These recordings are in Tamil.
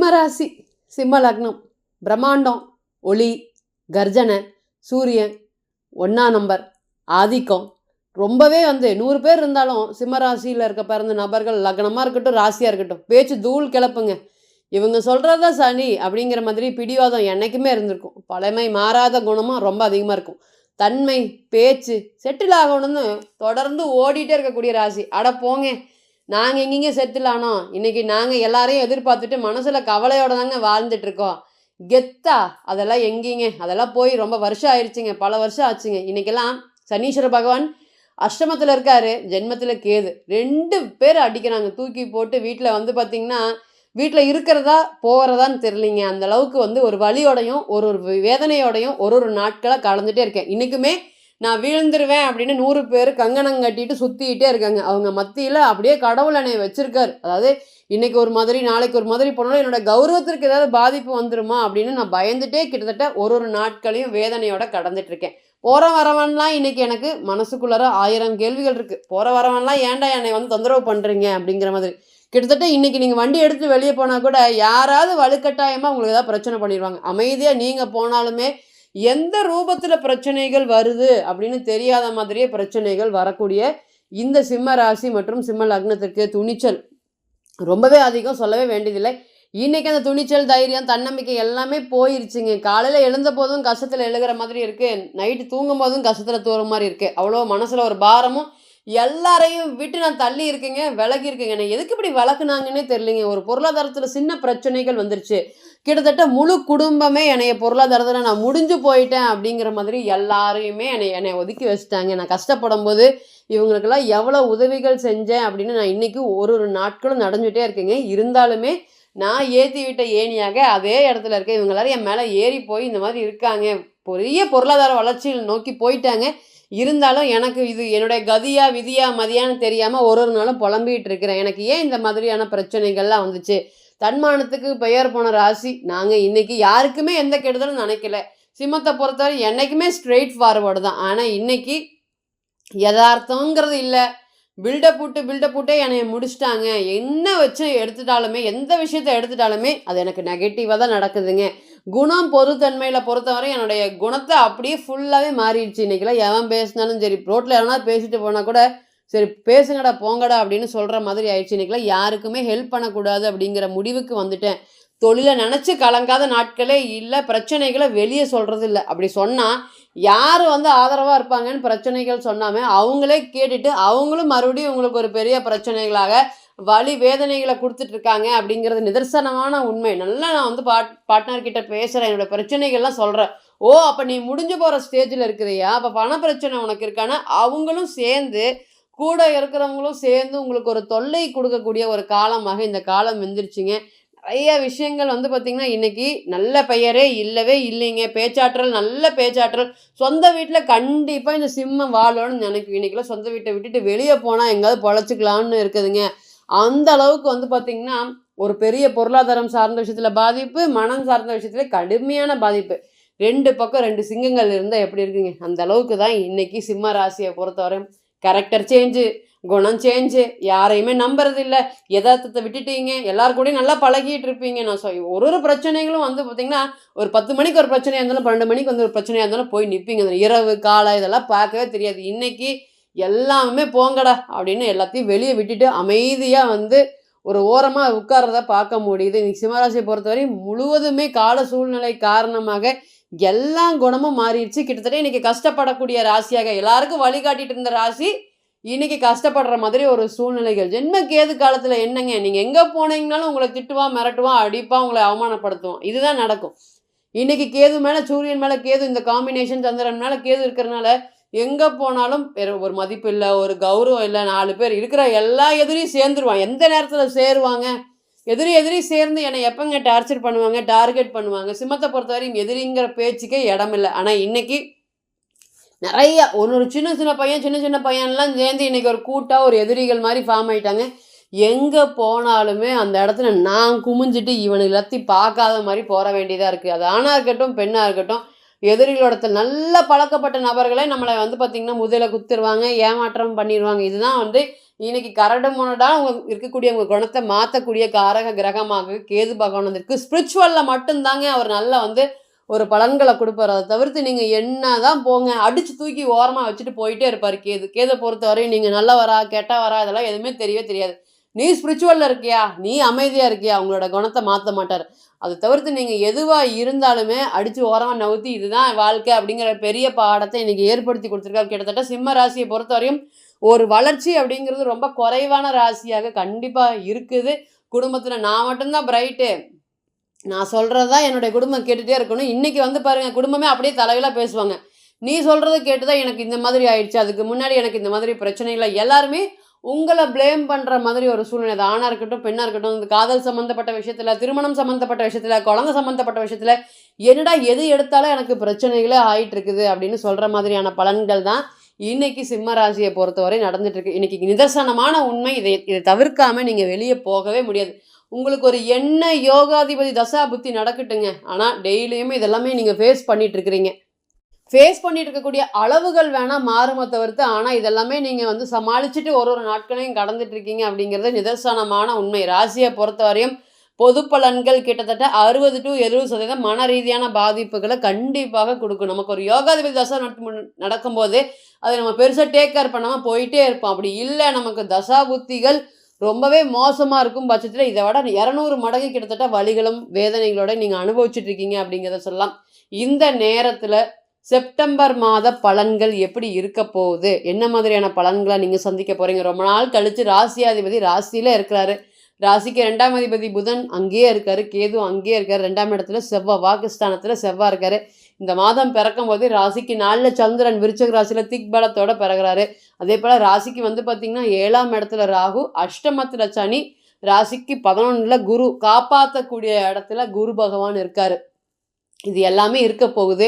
சிம்மராசி சிம்ம லக்னம் பிரம்மாண்டம் ஒளி கர்ஜனை சூரியன் ஒன்றா நம்பர் ஆதிக்கம். ரொம்பவே வந்து நூறு பேர் இருந்தாலும் சிம்மராசியில் இருக்க பிறந்த நபர்கள் லக்னமாக இருக்கட்டும் ராசியாக இருக்கட்டும் பேச்சு தூள் கிளப்புங்க. இவங்க சொல்கிறதா சனி அப்படிங்கிற மாதிரி பிடிவாதம் என்றைக்குமே இருந்திருக்கும். பழமை மாறாத குணமும் ரொம்ப அதிகமாக இருக்கும். தன்மை பேச்சு செட்டில் ஆகணும்னு தொடர்ந்து ஓடிட்டே இருக்கக்கூடிய ராசி. அட போங்க. நாங்கள் எங்கெங்க செட்டில் ஆனோம்? இன்றைக்கி நாங்கள் எல்லாரையும் எதிர்பார்த்துட்டு மனசில் கவலையோட தாங்க வாழ்ந்துட்டுருக்கோம். கெத்தா அதெல்லாம் எங்கேங்க? அதெல்லாம் போய் ரொம்ப வருஷம் ஆயிடுச்சுங்க பல வருஷம் ஆச்சுங்க. இன்னைக்கெல்லாம் சனீஸ்வர பகவான் அஷ்டமத்தில் இருக்காரு. ஜென்மத்தில் கேது. ரெண்டு பேர் அடிக்கிறாங்க. தூக்கி போட்டு வீட்டில் வந்து பார்த்திங்கன்னா வீட்டில் இருக்கிறதா போகிறதான்னு தெரியலிங்க. அந்த அளவுக்கு வந்து ஒரு வழியோடையும் ஒரு ஒரு வேதனையோடையும் ஒரு ஒரு நாட்களாக கலந்துகிட்டே இருக்கேன். இன்றைக்குமே நான் வீழ்ந்துருவேன் அப்படின்னு நூறு பேர் கங்கணம் கட்டிட்டு சுற்றிக்கிட்டே இருக்காங்க. அவங்க மத்தியில் அப்படியே கடவுள் என்னை வச்சுருக்காரு. அதாவது இன்றைக்கி ஒரு மாதிரி நாளைக்கு ஒரு மாதிரி போனாலும் என்னோட கௌரவத்திற்கு ஏதாவது பாதிப்பு வந்துருமா அப்படின்னு நான் பயந்துட்டே கிட்டத்தட்ட ஒரு ஒரு நாட்களையும் வேதனையோட கடந்துட்டு இருக்கேன். போகிற வரவன்லாம் இன்றைக்கி எனக்கு மனசுக்குள்ளார ஆயிரம் கேள்விகள் இருக்குது போகிற வரவன்லாம் ஏன்டா என்னை வந்து தொந்தரவு பண்ணுறீங்க அப்படிங்கிற மாதிரி. கிட்டத்தட்ட இன்றைக்கி நீங்கள் வண்டி எடுத்து வெளியே போனால் கூட யாராவது வலுக்கட்டாயமாக உங்களுக்கு ஏதாவது பிரச்சனை பண்ணிடுவாங்க அமைதியாக நீங்கள் போனாலுமே எந்த ரூபத்தில் பிரச்சனைகள் வருது அப்படின்னு தெரியாத மாதிரியே பிரச்சனைகள் வரக்கூடிய இந்த சிம்ம ராசி மற்றும் சிம்ம லக்னத்திற்கு துணிச்சல். ரொம்பவே அதிகம் சொல்லவே வேண்டியதில்லை. இன்றைக்கி அந்த துணிச்சல் தைரியம் தன்னம்பிக்கை எல்லாமே போயிருச்சுங்க. காலையில் எழுந்த போதும் கஷ்டத்தில் எழுகிற மாதிரி இருக்குது நைட்டு தூங்கும் போதும் கஷ்டத்தில் தூங்குற மாதிரி இருக்குது அவ்வளோ மனசில் ஒரு பாரமும் எல்லாரையும் விட்டு நான் தள்ளி இருக்கேங்க விலகி இருக்கேங்க. நான் எதுக்கு இப்படி விளக்குனாங்கன்னே தெரியலிங்க. ஒரு பொருளாதாரத்தில் சின்ன பிரச்சனைகள் வந்துருச்சு. கிட்டத்தட்ட முழு குடும்பமே என்னைய பொருளாதாரத்தில் நான் முடிஞ்சு போயிட்டேன் அப்படிங்கிற மாதிரி எல்லாரையுமே என்னை என்னை ஒதுக்கி வச்சுட்டாங்க. நான் கஷ்டப்படும் போது இவங்களுக்கெல்லாம் எவ்வளோ உதவிகள் செஞ்சேன் அப்படின்னு நான் இன்றைக்கி ஒரு ஒரு நாட்களும் நடந்துகிட்டே இருக்கேங்க. இருந்தாலுமே நான் ஏற்றி விட்ட ஏணியாக அதே இடத்துல இருக்கேன் இவங்க எல்லாரும் என் மேலே ஏறி போய் இந்த மாதிரி இருக்காங்க. பெரிய பொருளாதார வளர்ச்சியில் நோக்கி போயிட்டாங்க. இருந்தாலும் எனக்கு இது என்னுடைய கதியா விதியா மதியான்னு தெரியாமல் ஒரு ஒரு நாளும் புலம்பிகிட்டு இருக்கிறேன். எனக்கு ஏன் இந்த மாதிரியான பிரச்சனைகள்லாம் வந்துச்சு? தன்மானத்துக்கு பெயர் போன ராசி நாங்கள் இன்னைக்கு யாருக்குமே எந்த கெடுதலும் நினைக்கல. சிம்மத்தை பொறுத்தவரை என்றைக்குமே ஸ்ட்ரெயிட் ஃபார்வர்டு தான். ஆனால் இன்னைக்கு யதார்த்தங்கிறது இல்லை. பில்டப் போட்டு பில்டப் போட்டே என்னை முடிச்சிட்டாங்க. என்ன வச்சு எடுத்துட்டாலுமே எந்த விஷயத்த எடுத்துட்டாலுமே அது எனக்கு நெகட்டிவாக தான் நடக்குதுங்க. குணம் பொதுத்தன்மையில் பொறுத்தவரை என்னுடைய குணத்தை அப்படியே ஃபுல்லாகவே மாறிடுச்சு. இன்றைக்கெல்லாம் எவன் பேசினாலும் சரி ரோட்டில் எவனா பேசிட்டு போனால் கூட சரி பேசுங்கடா போங்கடா அப்படின்னு சொல்கிற மாதிரி ஆயிடுச்சு. இன்றைக்கெல்லாம் யாருக்குமே ஹெல்ப் பண்ணக்கூடாது அப்படிங்கிற முடிவுக்கு வந்துட்டேன். தொழிலை நினச்சி கலங்காத நாட்களே இல்லை பிரச்சனைகளை வெளியே சொல்கிறது இல்லை அப்படி சொன்னால் யார் வந்து ஆதரவாக இருப்பாங்கன்னு பிரச்சனைகள் சொன்னாமே அவங்களே கேட்டுட்டு அவங்களும் மறுபடியும் உங்களுக்கு ஒரு பெரிய பிரச்சனைகளாக வலி வேதனைகளை கொடுத்துட்டு இருக்காங்க அப்படிங்கிறது நிதர்சனமான உண்மை. நல்லா நான் வந்து பாட் பாட்னர்கிட்ட பேசுகிறேன் என்னோடய பிரச்சனைகள்லாம் சொல்கிறேன் ஓ அப்போ நீ முடிஞ்சு போகிற ஸ்டேஜில் இருக்கிறியா? அப்போ பண பிரச்சனை உனக்கு இருக்கான்னு அவங்களும் சேர்ந்து கூட இருக்கிறவங்களும் சேர்ந்து உங்களுக்கு ஒரு தொல்லை கொடுக்கக்கூடிய ஒரு காலமாக இந்த காலம் வந்துருச்சுங்க. நிறைய விஷயங்கள் வந்து பார்த்திங்கன்னா இன்றைக்கி நல்ல பெயரே இல்லவே இல்லைங்க. பேச்சாற்றல் நல்ல பேச்சாற்றல். சொந்த வீட்டில் கண்டிப்பாக இந்த சிம்மம் வாழணும்னு நினைக்கும். இன்றைக்கெல்லாம் சொந்த வீட்டை விட்டுட்டு வெளியே போனால் எங்கேயாவது பொழைச்சிக்கலான்னு இருக்குதுங்க. அந்த அளவுக்கு வந்து பார்த்திங்கன்னா ஒரு பெரிய பொருளாதாரம் சார்ந்த விஷயத்தில் பாதிப்பு மனம் சார்ந்த விஷயத்தில் கடுமையான பாதிப்பு. ரெண்டு பக்கம் ரெண்டு சிங்கங்கள் இருந்தால் எப்படி இருக்குங்க? அந்த அளவுக்கு தான் இன்றைக்கி சிம்ம ராசியை பொறுத்தவரை கேரக்டர் சேஞ்சு குணம் சேஞ்சு யாரையுமே நம்புறது இல்லை யதார்த்தத்தை விட்டுட்டீங்க எல்லாரு கூடயும் நல்லா பழகிட்டு இருப்பீங்க. நான் சொல் ஒரு ஒரு பிரச்சனைகளும் வந்து பார்த்தீங்கன்னா ஒரு பத்து மணிக்கு ஒரு பிரச்சனையாக இருந்தாலும் பன்னெண்டு மணிக்கு வந்து ஒரு பிரச்சனையாக இருந்தாலும் போய் நிற்பீங்க அந்த இரவு காலை இதெல்லாம் பார்க்கவே தெரியாது. இன்னைக்கு எல்லாமே போங்கடா அப்படின்னு எல்லாத்தையும் வெளியே விட்டுட்டு அமைதியாக வந்து ஒரு ஓரமாக உட்கார்றத பார்க்க முடியுது. இன்னைக்கு சிம்மராசியை பொறுத்தவரை முழுவதுமே கால சூழ்நிலை காரணமாக எல்லா குணமும் மாறிடுச்சு. கிட்டத்தட்ட இன்னைக்கு கஷ்டப்படக்கூடிய ராசியாக எல்லாருக்கும் வழிகாட்டிட்டு இருந்த ராசி இன்னைக்கு கஷ்டப்படுற மாதிரி ஒரு சூழ்நிலைகள். ஜென்ம கேது காலத்தில் என்னங்க? நீங்கள் எங்கே போனீங்கனாலும் உங்களை திட்டுவான் மிரட்டுவான் அடிப்பான் உங்களை அவமானப்படுத்துவான் இதுதான் நடக்கும். இன்னைக்கு கேது மேலே சூரியன் மேலே கேது இந்த காம்பினேஷன் சந்திரன் மேலே கேது இருக்கிறனால எங்கே போனாலும் வேறு ஒரு மதிப்பு இல்லை ஒரு கௌரவம் இல்லை நாலு பேர் இருக்கிற எல்லா எதிரியும் சேர்ந்துருவான் எந்த நேரத்தில் சேருவாங்க? எதிரி எதிரி சேர்ந்து என்னை எப்போங்க டார்ச்சர் பண்ணுவாங்க டார்கெட் பண்ணுவாங்க? சிம்மத்தை பொறுத்தவரையும் எதிரிங்கிற பேச்சுக்கே இடம் இல்லை. ஆனால் இன்றைக்கி நிறைய ஒரு ஒரு சின்ன சின்ன பையன் சின்ன சின்ன பையன்லாம் சேர்ந்து இன்னைக்கு ஒரு கூட்டாக ஒரு எதிரிகள் மாதிரி ஃபார்ம் ஆகிட்டாங்க எங்கே போனாலுமே அந்த இடத்துல நான் குமிஞ்சிட்டு இவனுக்கு எல்லாத்தையும் பார்க்காத மாதிரி போற வேண்டியதாக இருக்குது அது ஆணாக இருக்கட்டும் பெண்ணாக இருக்கட்டும் எதிரிகளோட நல்ல பழக்கப்பட்ட நபர்களே நம்மளை வந்து பார்த்திங்கன்னா முதல குத்துருவாங்க ஏமாற்றம் பண்ணிடுவாங்க இதுதான் வந்து இன்னைக்கு கரடு முரடாக அவங்க இருக்கக்கூடிய உங்கள் குணத்தை மாற்றக்கூடிய காரக கிரகமாக கேது பகவான் வந்திருக்கு. ஸ்பிரிச்சுவலில் மட்டும்தாங்க அவர் நல்லா வந்து ஒரு பலன்களை கொடுப்பார். அதை தவிர்த்து நீங்கள் என்ன தான் போங்க அடித்து தூக்கி ஓரமாக வச்சுட்டு போயிட்டே இருப்பார் கேது. கேதை பொறுத்தவரையும் நீங்கள் நல்லவரா கெட்டவரா இதெல்லாம் எதுவுமே தெரியவே தெரியாது. நீ ஸ்பிரிச்சுவலில் இருக்கியா? நீ அமைதியாக இருக்கியா? உங்களோட குணத்தை மாற்ற மாட்டார். அதை தவிர்த்து நீங்கள் எதுவாக இருந்தாலுமே அடித்து ஓரமாக நவுத்தி இதுதான் வாழ்க்கை அப்படிங்கிற பெரிய பாடத்தை இன்னைக்கு ஏற்படுத்தி கொடுத்துருக்காரு. கிட்டத்தட்ட சிம்ம ராசியை பொறுத்தவரையும் ஒரு வளர்ச்சி அப்படிங்கிறது ரொம்ப குறைவான ராசியாக கண்டிப்பாக இருக்குது. குடும்பத்தில் நான் மட்டும்தான் பிரைட்டு நான் சொல்கிறது தான் என்னுடைய குடும்பம் கேட்டுகிட்டே இருக்கணும். இன்றைக்கி வந்து பாருங்கள் குடும்பமே அப்படியே தலைவலாக பேசுவாங்க. நீ சொல்கிறத கேட்டு தான் எனக்கு இந்த மாதிரி ஆயிடுச்சு. அதுக்கு முன்னாடி எனக்கு இந்த மாதிரி பிரச்சனை இல்லை. எல்லாருமே உங்களை ப்ளேம் பண்ணுற மாதிரி ஒரு சூழ்நிலை அது ஆணாக இருக்கட்டும் பெண்ணாக இருக்கட்டும் இந்த காதல் சம்மந்தப்பட்ட விஷயத்தில் திருமணம் சம்மந்தப்பட்ட விஷயத்தில் குழந்தை சம்மந்தப்பட்ட விஷயத்தில் என்னடா எது எடுத்தாலும் எனக்கு பிரச்சனைகளே ஆகிட்டு இருக்குது அப்படின்னு சொல்கிற மாதிரியான பலன்கள் தான் இன்றைக்கி சிம்ம ராசியை பொறுத்தவரை நடந்துட்டு இன்றைக்கி நிதர்சனமான உண்மை. இதை இதை தவிர்க்காமல் நீங்கள் வெளியே போகவே முடியாது. உங்களுக்கு ஒரு என்ன யோகாதிபதி தசா புத்தி நடக்கட்டுங்க. ஆனால் டெய்லியுமே இதெல்லாமே நீங்கள் ஃபேஸ் பண்ணிகிட்டுருக்குறீங்க ஃபேஸ் பண்ணிட்டு இருக்கக்கூடிய அளவுகள் வேணால் மாறுமே தவிர்த்து ஆனால் இதெல்லாமே நீங்கள் வந்து சமாளிச்சுட்டு ஒரு ஒரு நாட்களையும் கடந்துட்டு இருக்கீங்க அப்படிங்கிறது நிதர்சனமான உண்மை. ராசியை பொறுத்தவரையும் பொது பலன்கள் கிட்டத்தட்ட அறுபது டு எழுபது சதவீதம் மன ரீதியான பாதிப்புகளை கண்டிப்பாக கொடுக்கும். நமக்கு ஒரு யோகாதிபதி தசை நடத்து நடக்கும்போது அதை நம்ம பெருசாக டேக் கேர் பண்ணாமல் போயிட்டே இருப்போம். அப்படி இல்லை நமக்கு தசா புத்திகள் ரொம்பவே மோசமாக இருக்கும் பட்சத்தில் இதை விட இரநூறு மடங்கு கிட்டத்தட்ட வலிகளும் வேதனைகளோட நீங்கள் அனுபவிச்சுட்டு இருக்கீங்க அப்படிங்கிறத சொல்லலாம். இந்த நேரத்தில் செப்டம்பர் மாத பலன்கள் எப்படி இருக்க போகுது? என்ன மாதிரியான பலன்களை நீங்கள் சந்திக்க போகிறீங்க ரொம்ப நாள் கழித்து ராசியாதிபதி ராசியில் இருக்கிறாரு. ராசிக்கு ரெண்டாம் அதிபதி புதன் அங்கேயே இருக்காரு. கேது அங்கேயே இருக்காரு. ரெண்டாம் இடத்துல செவ்வாய் வாக்குஸ்தானத்தில் செவ்வாய் இருக்காரு. இந்த மாதம் பிறக்கும் போது ராசிக்கு நாளில் சந்திரன் விருச்சக ராசியில் திக் பலத்தோட பிறகுறாரு. அதே போல் ராசிக்கு வந்து பார்த்திங்கன்னா ஏழாம் இடத்துல ராகு அஷ்டமத்தில் சனி ராசிக்கு பதினொன்றில் குரு. காப்பாற்றக்கூடிய இடத்துல குரு பகவான் இருக்கார். இது எல்லாமே இருக்க போகுது.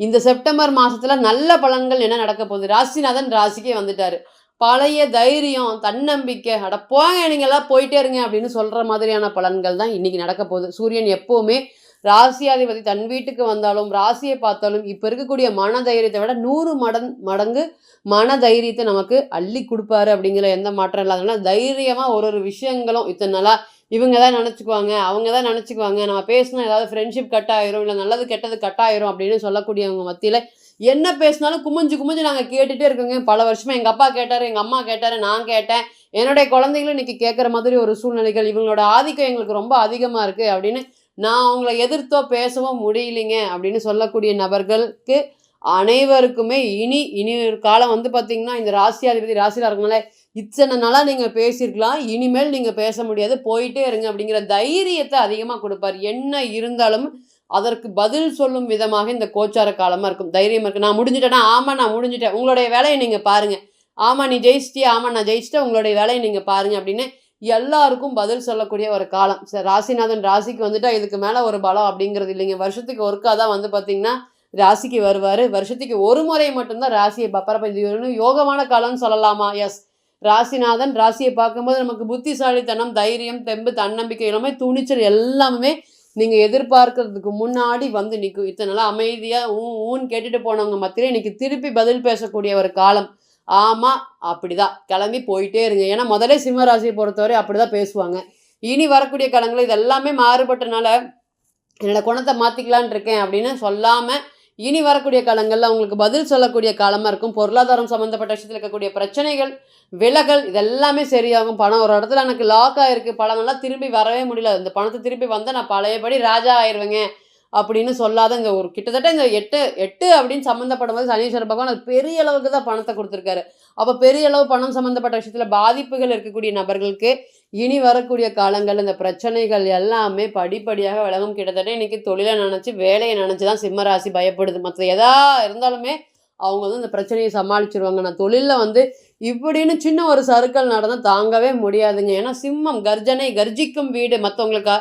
இந்த செப்டம்பர் மாதத்தில் நல்ல பலன்கள் என்ன நடக்க போகுது? ராசிநாதன் ராசிக்கே வந்துட்டார். பழைய தைரியம் தன்னம்பிக்கை அட போங்க நீங்கள்லாம் போயிட்டே இருங்க அப்படின்னு சொல்கிற மாதிரியான பலன்கள் தான் இன்றைக்கி நடக்க போகுது. சூரியன் எப்போவுமே ராசியாதிபதி தன் வீட்டுக்கு வந்தாலும் ராசியை பார்த்தாலும் இப்போ இருக்கக்கூடிய மன தைரியத்தை விட நூறு மடன் மடங்கு மன தைரியத்தை நமக்கு அள்ளி கொடுப்பாரு அப்படிங்கிற எந்த மாற்றம் இல்லாதனால தைரியமாக ஒரு ஒரு விஷயங்களும் இத்தனை நாளாக இவங்க தான் நினச்சிக்குவாங்க அவங்க தான் நினச்சிக்குவாங்க. நம்ம பேசினா ஏதாவது ஃப்ரெண்ட்ஷிப் கட் ஆயிரும் இல்லை நல்லது கெட்டது கட் ஆயிரும் அப்படின்னு சொல்லக்கூடியவங்க மத்தியில் என்ன பேசினாலும் குமிஞ்சு குமிஞ்சு நாங்கள் கேட்டுகிட்டே இருக்கோங்க. பல வருஷமாக எங்கள் அப்பா கேட்டார் எங்கள் அம்மா கேட்டார் நான் கேட்டேன். என்னுடைய குழந்தைகளும் இன்றைக்கி கேட்குற மாதிரி ஒரு சூழ்நிலைகள் இவங்களோட ஆதிக்கம் எங்களுக்கு ரொம்ப அதிகமாக இருக்குது அப்படின்னு நான் அவங்கள எதிர்த்தோ பேசவோ முடியலைங்க அப்படின்னு சொல்லக்கூடிய நபர்களுக்கு அனைவருக்குமே இனி இனி ஒரு காலம் வந்து பார்த்தீங்கன்னா இந்த ராசியாதிபதி ராசியில் இருக்கனால இத்தனை நாளாக நீங்கள் பேசியிருக்கலாம். இனிமேல் நீங்கள் பேச முடியாது. போயிட்டே இருங்க அப்படிங்கிற தைரியத்தை அதிகமாக கொடுப்பார். என்ன இருந்தாலும் அதற்கு பதில் சொல்லும் விதமாக இந்த கோச்சார காலமாக இருக்கும். தைரியம் இருக்குது நான் முடிஞ்சிட்டேன்னா ஆமாம் நான் முடிஞ்சிட்டேன். உங்களுடைய வேலையை நீங்கள் பாருங்கள் ஆமாம் நீ ஜெயிச்சிட்டியா? ஆமாம் நான் ஜெயிச்சிட்டேன். உங்களுடைய வேலையை நீங்கள் பாருங்கள் அப்படின்னு எல்லாருக்கும் பதில் சொல்லக்கூடிய ஒரு காலம். சரி ராசிநாதன் ராசிக்கு வந்துட்டா இதுக்கு மேலே ஒரு பலம் அப்படிங்கிறது இல்லைங்க. வருஷத்துக்கு ஒருக்கா தான் வந்து பார்த்திங்கன்னா ராசிக்கு வருவார். வருஷத்துக்கு ஒரு முறை மட்டும்தான் ராசியை பப்பரப்ப இது யோகமான காலம்னு சொல்லலாமா? எஸ் ராசிநாதன் ராசியை பார்க்கும்போது நமக்கு புத்திசாலித்தனம் தைரியம் தெம்பு தன்னம்பிக்கை எல்லாமே துணிச்சல் எல்லாமே நீங்கள் எதிர்பார்க்கறதுக்கு முன்னாடி வந்து நிற்கும் இத்தனை நாள் அமைதியாக ஊ ஊன்னு கேட்டுட்டு போனவங்க மத்தியில் இன்னைக்கு திருப்பி பதில் பேசக்கூடிய ஒரு காலம். ஆமாம் அப்படி தான் கிளம்பி போயிட்டே இருங்க. ஏன்னா முதலே சிம்மராசியை பொறுத்தவரை அப்படி தான் பேசுவாங்க. இனி வரக்கூடிய காலங்கள் இது எல்லாமே மாறுபட்டனால என்னோடய குணத்தை மாற்றிக்கலான் இருக்கேன் அப்படின்னு சொல்லாமல் இனி வரக்கூடிய காலங்களில் அவங்களுக்கு பதில் சொல்லக்கூடிய காலமாக இருக்கும். பொருளாதாரம் சம்மந்தப்பட்ட விஷயத்தில் இருக்கக்கூடிய பிரச்சனைகள் விலகல் இதெல்லாமே சரியாகும். பணம் ஒரு இடத்துல எனக்கு லாக் ஆகிருக்கு பணமெல்லாம் திரும்பி வரவே முடியல. இந்த பணத்தை திரும்பி வந்தால் நான் பழையபடி ராஜா ஆயிடுவேங்க அப்படின்னு சொல்லாத இந்த ஒரு கிட்டத்தட்ட இந்த எட்டு எட்டு அப்படின்னு சம்மந்தப்படும் போது சனீஸ்வர பகவான் அது பெரிய அளவுக்கு தான் பணத்தை கொடுத்துருக்காரு. அப்போ பெரிய அளவு பணம் சம்மந்தப்பட்ட விஷயத்தில் பாதிப்புகள் இருக்கக்கூடிய நபர்களுக்கு இனி வரக்கூடிய காலங்கள் இந்த பிரச்சனைகள் எல்லாமே படிப்படியாக விலகும். கிட்டத்தட்ட இன்றைக்கி தொழிலை நினச்சி வேலையை நினச்சி தான் சிம்மராசி பயப்படுது. மற்ற எதா இருந்தாலுமே அவங்க வந்து இந்த பிரச்சனையை சமாளிச்சிருவாங்க. நான் தொழிலில் வந்து இப்படின்னு சின்ன ஒரு சருக்கள் நடந்தால் தாங்கவே முடியாதுங்க. ஏன்னா சிம்மம் கர்ஜனை கர்ஜிக்கும் வீடு. மற்றவங்களுக்கு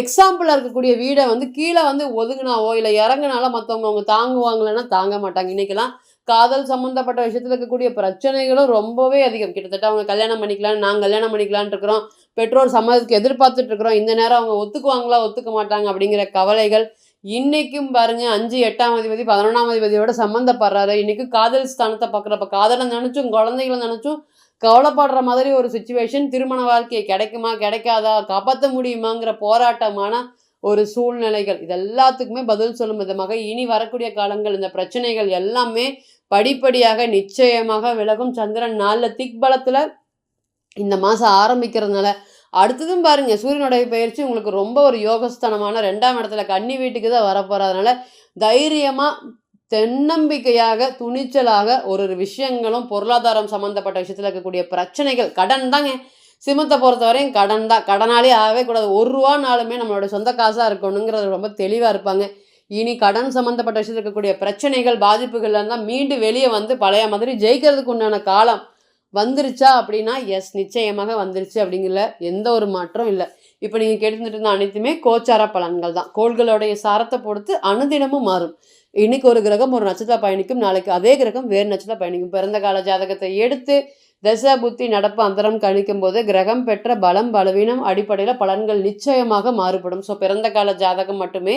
எக்ஸாம்பிளாக இருக்கக்கூடிய வீடை வந்து கீழே வந்து ஒதுங்கினாவோ இல்லை இறங்குனாலோ மற்றவங்க அவங்க தாங்குவாங்களேன்னா தாங்க மாட்டாங்க. இன்றைக்கெல்லாம் காதல் சம்மந்தப்பட்ட விஷயத்தில் இருக்கக்கூடிய பிரச்சனைகளும் ரொம்பவே அதிகம். கிட்டத்தட்ட அவங்க கல்யாணம் பண்ணிக்கலாம் நாங்கள் கல்யாணம் பண்ணிக்கலான் இருக்கிறோம். பெற்றோர் சம்மதத்துக்கு எதிர்பார்த்துட்டு இருக்கிறோம். இந்த நேரம் அவங்க ஒத்துக்குவாங்களா ஒத்துக்க மாட்டாங்க அப்படிங்கிற கவலைகள் இன்னைக்கும் பாருங்க அஞ்சு எட்டாம் அதிபதி பதினொன்றாம் அதிபதியோட சம்மந்தப்படுறாரு. இன்னைக்கு காதல் ஸ்தானத்தை பார்க்குறப்ப காதலை நினச்சும் குழந்தைகளை நினச்சும் கவலைப்படுற மாதிரி ஒரு சுச்சுவேஷன் திருமண வாழ்க்கையை கிடைக்குமா கிடைக்காதா காப்பாற்ற முடியுமாங்கிற போராட்டமான ஒரு சூழ்நிலைகள். இது எல்லாத்துக்குமே பதில் சொல்லும் விதமாக இனி வரக்கூடிய காலங்கள் இந்த பிரச்சனைகள் எல்லாமே படிப்படியாக நிச்சயமாக விலகும். சந்திரன் நாளில் திக்பலத்தில் இந்த மாதம் ஆரம்பிக்கிறதுனால அடுத்ததும் பாருங்க சூரியனுடைய பயிற்சி உங்களுக்கு ரொம்ப ஒரு யோகஸ்தானமான ரெண்டாம் இடத்துல கன்னி வீட்டுக்கு தான் வரப்போகிறதுனால தைரியமாக தென்னம்பிக்கையாக துணிச்சலாக ஒரு ஒரு விஷயங்களும் பொருளாதாரம் சம்மந்தப்பட்ட விஷயத்தில் இருக்கக்கூடிய பிரச்சனைகள் கடன் தாங்க. சிமத்தை பொறுத்தவரையும் கடன் தான். கடனாலே ஆகவே கூடாது. ஒரு ரூபானாலுமே நம்மளோட சொந்த காசாக இருக்கணுங்கிறது ரொம்ப தெளிவாக இருப்பாங்க. இனி கடன் சம்மந்தப்பட்ட விஷயத்தில் இருக்கக்கூடிய பிரச்சனைகள் பாதிப்புகள்ல இருந்தால் மீண்டும் வெளியே வந்து பழைய மாதிரி ஜெயிக்கிறதுக்கு உண்டான காலம் வந்துருச்சா அப்படின்னா எஸ் நிச்சயமாக வந்துருச்சு அப்படிங்கிற எந்த ஒரு மாற்றம் இல்லை. இப்போ நீங்கள் கேட்டுட்டு இருந்த அனைத்துமே கோச்சார பலன்கள் தான். கோள்களுடைய சாரத்தை பொறுத்து அனுதினமும் மாறும். இன்னைக்கு ஒரு கிரகம் ஒரு நட்சத்திர பயணிக்கும் நாளைக்கு அதே கிரகம் வேறு நட்சத்திர பயணிக்கும். பிறந்த கால ஜாதகத்தை எடுத்து தசா புத்தி நடப்பு அந்தரம் கணிக்கும் போது கிரகம் பெற்ற பலம் பலவீனம் அடிப்படையில் பலன்கள் நிச்சயமாக மாறுபடும். ஸோ பிறந்த கால ஜாதகம் மட்டுமே